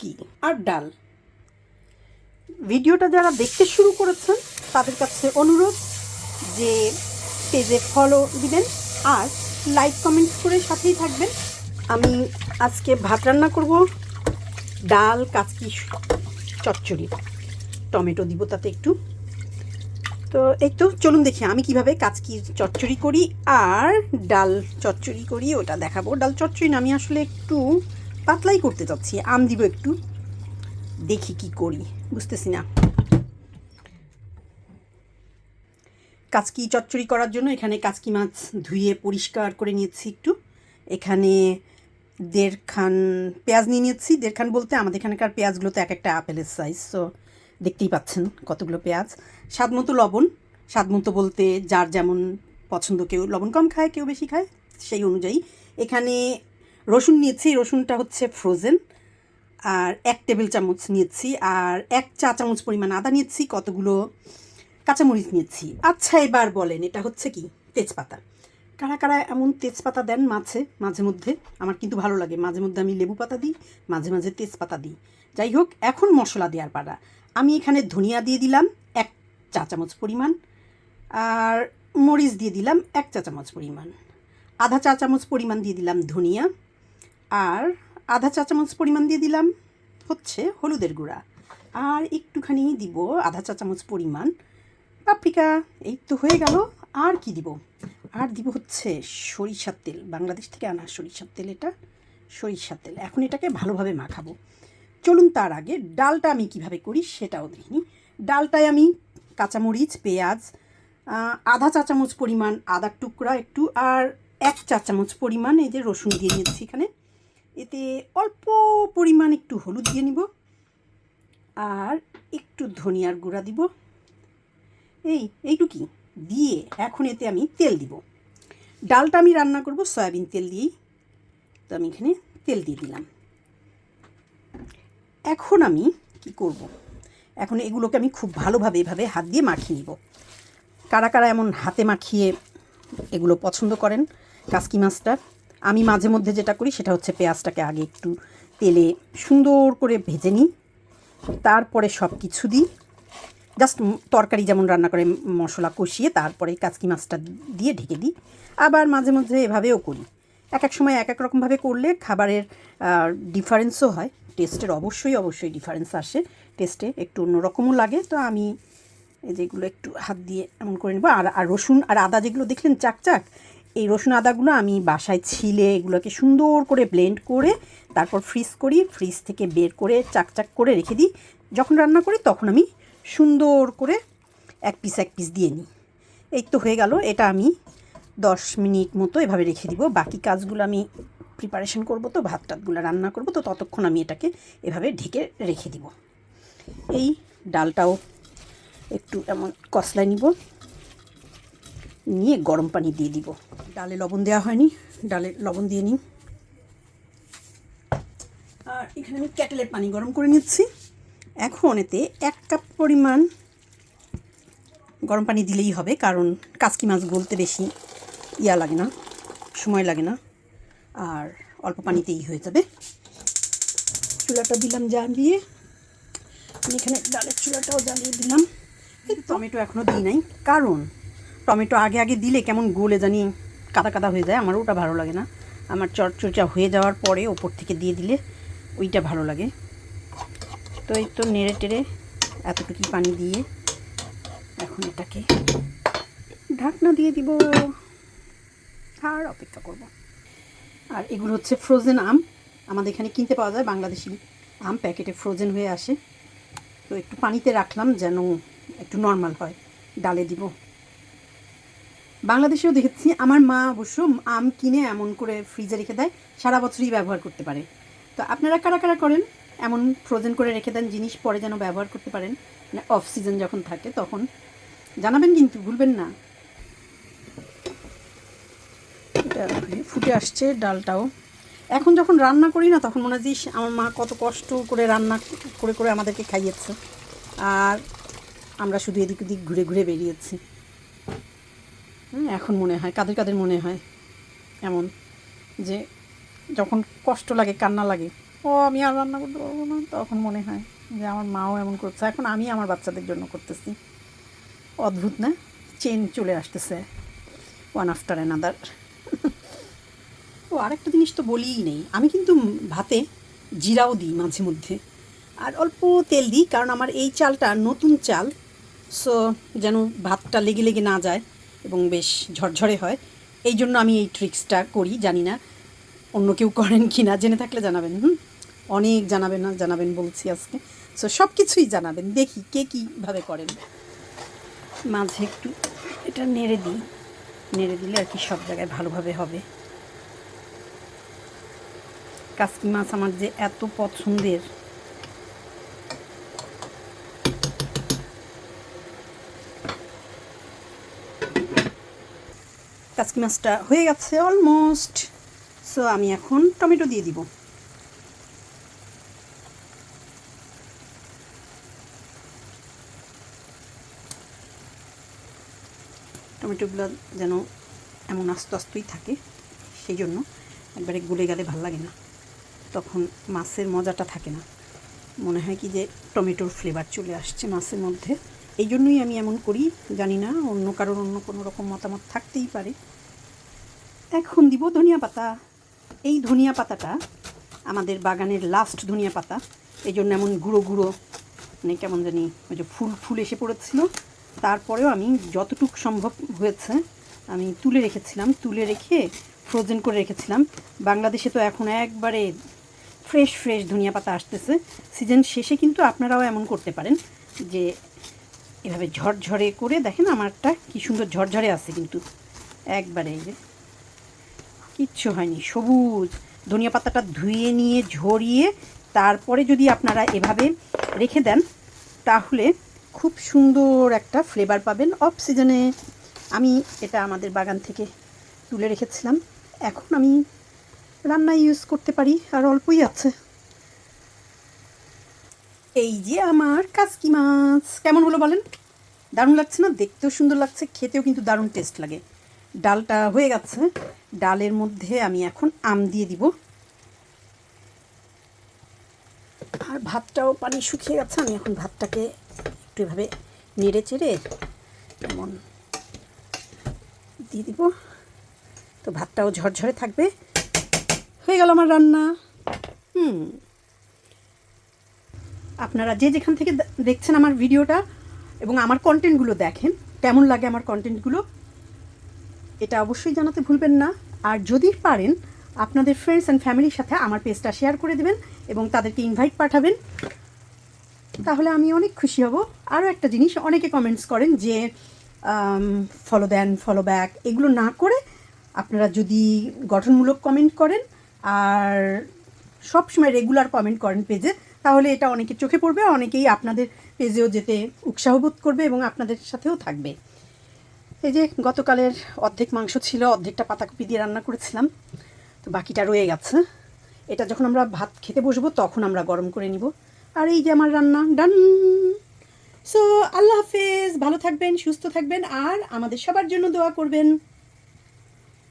কি আর ডাল? ভিডিওটা যারা দেখতে শুরু করেছেন, তাদের কাছে অনুরোধ যে পেজে ফলো দিবেন আর লাইক কমেন্ট করে সাথেই থাকবেন। আমি আজকে ভাত রান্না করব, ডাল, কাচকি, চচ্চড়ি। টমেটো দিব তাতে একটু। তো এই তো, চলুন দেখি আমি কীভাবে কাচকি, চচ্চড়ি করি আর ডাল চচ্চড়ি করি, ওটা দেখাবো। ডাল চচ্চড়ি না, আমি আসলে একটু পাতলাই করতে চাচ্ছি, আম দিব একটু। দেখি কি করি, বুঝতেছি না। কাচকি চচ্চড়ি করার জন্য এখানে কাচকি মাছ ধুয়ে পরিষ্কার করে নিয়েছি একটু। এখানে দেড় খান পেঁয়াজ নিয়ে নিয়েছি। দেড় খান বলতে আমাদের এখানকার পেঁয়াজগুলো তো এক একটা আপেলের সাইজ সো দেখতেই পাচ্ছেন কতগুলো পেঁয়াজ। স্বাদ মতো লবণ। স্বাদ মতো বলতে যার যেমন পছন্দ কেউ লবণ কম খায়, কেউ বেশি খায়, সেই অনুযায়ী। এখানে রসুন নিয়েছি, রসুনটা হচ্ছে ফ্রোজেন আর এক টেবিল চামচ নিয়েছি, আর এক চা চামচ পরিমাণ আদা নিয়েছি, কতগুলো কাঁচামরিচ নিয়েছি। আচ্ছা এবার বলেন, এটা হচ্ছে কি? তেজপাতা। কারা কারা এমন তেজপাতা দেন মাছে, মাঝে মধ্যে? আমার কিন্তু ভালো লাগে, মাঝে মধ্যে আমি লেবু পাতা দিই, মাঝে মাঝে তেজপাতা দিই। যাই হোক, এখন মশলা দেওয়ার পাড়া আমি এখানে ধনিয়া দিয়ে দিলাম এক চা চামচ পরিমাণ, আর মরিচ দিয়ে দিলাম এক চা চামচ পরিমাণ। আধা চা চামচ পরিমাণ দিয়ে দিলাম ধনিয়া আর আধা চা চামচ পরিমাণ দিয়ে দিলাম হচ্ছে হলুদের গুঁড়া। আর একটুখানি দিব আধা চা চামচ পরিমাণ পাপরিকা। এই তো হয়ে গেল। আর কি দিব? আর দিব হচ্ছে সরিষার তেল। বাংলাদেশ থেকে আনা সরিষার তেল এটা, সরিষার তেল। এখন এটাকে ভালোভাবে মাখাবো। চলুন তার আগে ডালটা আমি কীভাবে করি সেটাও দেখিনি ডালটায় আমি কাঁচামরিচ, পেঁয়াজ আধা চা চামচ পরিমাণ আদার টুকরা একটু, আর এক চা চামচ পরিমাণ এই যে রসুন দিয়ে নিয়েছি এখানে। এতে অল্প পরিমাণ একটু হলুদ দিয়ে নিব আর একটু ধনিয়ার গুঁড়া দিব। এই, এইটুকি দিয়ে এখন এতে আমি তেল দিব। ডালটা আমি রান্না করব সয়াবিন তেল দিয়েই। তো আমি এখানে তেল দিয়ে দিলাম। এখন আমি কি করব। এখন এগুলোকে আমি খুব ভালোভাবে এভাবে হাত দিয়ে মাখিয়ে নিব। কারা কারা এমন হাতে মাখিয়ে এগুলো পছন্দ করেন, কাসকি মাছটা? আমি মাঝে মধ্যে যেটা করি সেটা হচ্ছে পেঁয়াজটাকে আগে একটু তেলে সুন্দর করে ভেজে নিই। তারপরে সব কিছু দিই। জাস্ট তরকারি যেমন রান্না করে, মশলা কষিয়ে তারপরে কাচকি মাছটা দিয়ে ঢেকে দিই। আবার মাঝে মধ্যে এভাবেও করি। এক এক সময় এক এক রকমভাবে করলে খাবারের ডিফারেন্সও হয়। টেস্টের অবশ্যই অবশ্যই ডিফারেন্স আসে। টেস্টে একটু অন্যরকমও লাগে। তো আমি যেগুলো একটু হাত দিয়ে এমন করে নেব। আর আর রসুন আর আদা যেগুলো দেখলেন চাক চাক এই রসুন আদাগুলো আমি বাসায় ছিলে এগুলোকে সুন্দর করে ব্লেন্ড করে তারপর ফ্রিজ করি ফ্রিজ থেকে বের করে চাক চাক করে রেখে দিই। যখন রান্না করি তখন আমি সুন্দর করে এক পিস এক পিস দিয়ে নিই। এই তো হয়ে গেল, এটা আমি দশ মিনিট মতো এভাবে রেখে দিব। বাকি কাজগুলো আমি প্রিপারেশন করব তো, ভাত টাতগুলো রান্না করব তো, ততক্ষণ আমি এটাকে এভাবে ঢেকে রেখে দিব। এই ডালটাও একটু এমন কসলায় নিব। নিয়ে গরম পানি দিয়ে দিব। ডালে লবণ দেওয়া হয়নি, ডালে লবণ দিয়ে নিই। আর এখানে আমি ক্যাটেলের পানি গরম করে নিচ্ছি। এখন এতে এক কাপ পরিমাণ গরম পানি দিলেই হবে, কারণ কাসকি মাছ গলতে বেশি ইয়া লাগে না, সময় লাগে না, আর অল্প পানিতেই হয়ে যাবে। চুলাটা দিলাম জ্বালিয়ে। আমি এখানে ডালের চুলাটাও জ্বালিয়ে দিলাম। টমেটো এখনও দিই নাই, কারণ টমেটো আগে আগে দিলে কেমন গলে জানি কাদা কাদা হয়ে যায়, আমার ওটা ভালো লাগে না। আমার চটচড়চা হয়ে যাওয়ার পরে ওপর থেকে দিয়ে দিলে ওইটা ভালো লাগে। তো এই তো নেড়ে টেড়ে এতটুকু পানি দিয়ে এখন এটাকে ঢাকনা দিয়ে দিব। আর অপেক্ষা করব। আর এগুলো হচ্ছে ফ্রোজেন আম। আমাদের এখানে কিনতে পাওয়া যায়, বাংলাদেশি আম প্যাকেটে ফ্রোজেন হয়ে আসে। তো একটু পানিতে রাখলাম যেন একটু নর্মাল হয়। ডালে দিব। বাংলাদেশেও দেখেছি, আমার মা অবশ্য আম কিনে এমন করে ফ্রিজে রেখে দেয়, সারা বছরই ব্যবহার করতে পারে। তো আপনারা কারা কারা করেন? এমন ফ্রোজেন করে রেখে দেন জিনিস পরে যেন ব্যবহার করতে পারেন মানে অফ সিজন যখন থাকে তখন। জানাবেন কিন্তু, ভুলবেন না। ফুটে আসছে ডালটাও। এখন যখন রান্না করি না, তখন মনে হয় আমার মা কত কষ্ট করে রান্না করে করে আমাদেরকে খাইয়েছে। আর আমরা শুধু এদিক ওদিক ঘুরে ঘুরে বেরিয়েছি। এখন মনে হয়, কাদের কাদের মনে হয়, এমন যে যখন কষ্ট লাগে, কান্না লাগে, ও, আমি আর রান্না করতে পারব না, তখন মনে হয় যে আমার মাও এমন করছে। এখন আমি আমার বাচ্চাদের জন্য করতেছি। অদ্ভুত না? চেন চলে আসতেছে। ওয়ান আফটার অ্যানাদার ও, আরেকটা জিনিস তো বলিই নেই। আমি কিন্তু ভাতে জিরাও দিই মাঝে মধ্যে। আর অল্প তেল দিই, কারণ আমার এই চালটা নতুন চাল সো যেন ভাতটা লেগে লেগে না যায়। এবং বেশ ঝরঝরে হয়। এই জন্য আমি এই ট্রিক্সটা করি, জানি না অন্য কেউ করেন কি না জেনে থাকলে জানাবেন, হুম? অনেক জানাবেন না জানাবেন বলছি আজকে। সো সব কিছুই জানাবেন, দেখি কে কীভাবে করেন। মাঝে একটু এটা নেড়ে দিই। নেড়ে দিলে আর কি সব জায়গায় ভালোভাবে হবে। কাসকি মাছ আমার যে এত পছন্দের কাসকি মাছটা হয়ে গেছে অলমোস্ট। সো আমি এখন টমেটো দিয়ে দিব। টমেটোগুলো যেন এমন আস্তে আস্তেই থাকে, সেই জন্য একবারে গলে গেলে ভালো লাগে না। তখন মাছের মজাটা থাকে না। মনে হয় কি যে টমেটোর ফ্লেভার চলে আসছে মাছের মধ্যে। এই জন্যই আমি এমন করি, জানি না, অন্য কারোর অন্য কোনো রকম মতামত থাকতেই পারে। এখন দিব ধনিয়া পাতা। এই ধনিয়া পাতাটা আমাদের বাগানের লাস্ট ধনিয়া পাতা। এই জন্য এমন গুঁড়ো গুঁড়ো মানে কেমন জানি ওই যে ফুল ফুল এসে পড়েছিল। তারপরেও আমি যতটুক সম্ভব হয়েছে, আমি তুলে রেখেছিলাম। তুলে রেখে ফ্রোজেন করে রেখেছিলাম। বাংলাদেশে তো এখন একবারে ফ্রেশ ফ্রেশ ধনিয়া পাতা আসতেছে। সিজন শেষে কিন্তু আপনারাও এমন করতে পারেন যে এভাবে ঝরঝরে করে দেখেন আমারটা কি সুন্দর ঝরঝরে আছে কিন্তু। একবারে এই যে কিচ্ছু হয়নি, সবুজ। ধনিয়া পাতাটা ধুয়ে নিয়ে, ঝরিয়ে তারপরে যদি আপনারা এভাবে রেখে দেন, তাহলে খুব সুন্দর একটা ফ্লেভার পাবেন অফ সিজনে আমি এটা আমাদের বাগান থেকে তুলে রেখেছিলাম। এখন আমি রান্নায় ইউজ করতে পারি, আর অল্পই আছে। এই যে আমার কাসকি মাছ। কেমন হলো বলেন? দারুণ লাগছে না? দেখতেও সুন্দর লাগছে, খেতেও কিন্তু দারুণ টেস্ট লাগে। ডালটা হয়ে গেছে। ডালের মধ্যে আমি এখন আম দিয়ে দিব। আর ভাতটাও পানি শুকিয়ে গেছে, আমি এখন ভাতটাকে একটু এভাবে নেড়ে চেড়ে এমন দিয়ে দিব। তো ভাতটাও ঝরঝরে থাকবে। হয়ে গেল আমার রান্না। হুম। আপনারা যে যেখান থেকে দেখছেন আমার ভিডিওটা এবং আমার কন্টেন্টগুলো দেখেন, কেমন লাগে আমার কন্টেন্টগুলো এটা অবশ্যই জানাতে ভুলবেন না। আর যদি পারেন, আপনাদের ফ্রেন্ডস অ্যান্ড ফ্যামিলির সাথে আমার পেজটা শেয়ার করে দেবেন এবং তাদেরকে ইনভাইট পাঠাবেন। তাহলে আমি অনেক খুশি হব। আরও একটা জিনিস, অনেকে কমেন্টস করেন যে ফলো দেন ফলো ব্যাক এগুলো না করে আপনারা যদি গঠনমূলক কমেন্ট করেন আর সবসময় রেগুলার কমেন্ট করেন পেজে তাহলে এটা অনেকে চোখে পড়বে, অনেকেই আপনাদের পেজেও যেতে উৎসাহ বোধ করবে এবং আপনাদের সাথেও থাকবে। এই যে গতকালের অর্ধেক মাংস ছিল, অর্ধেকটা পাতাকপি দিয়ে রান্না করেছিলাম, তো বাকিটা রয়ে গেছে। এটা যখন আমরা ভাত খেতে বসবো, তখন আমরা গরম করে নিব। আর এই যে আমার রান্না, ডান! সো আল্লাহ হাফেজ, ভালো থাকবেন, সুস্থ থাকবেন, আর আমাদের সবার জন্য দোয়া করবেন।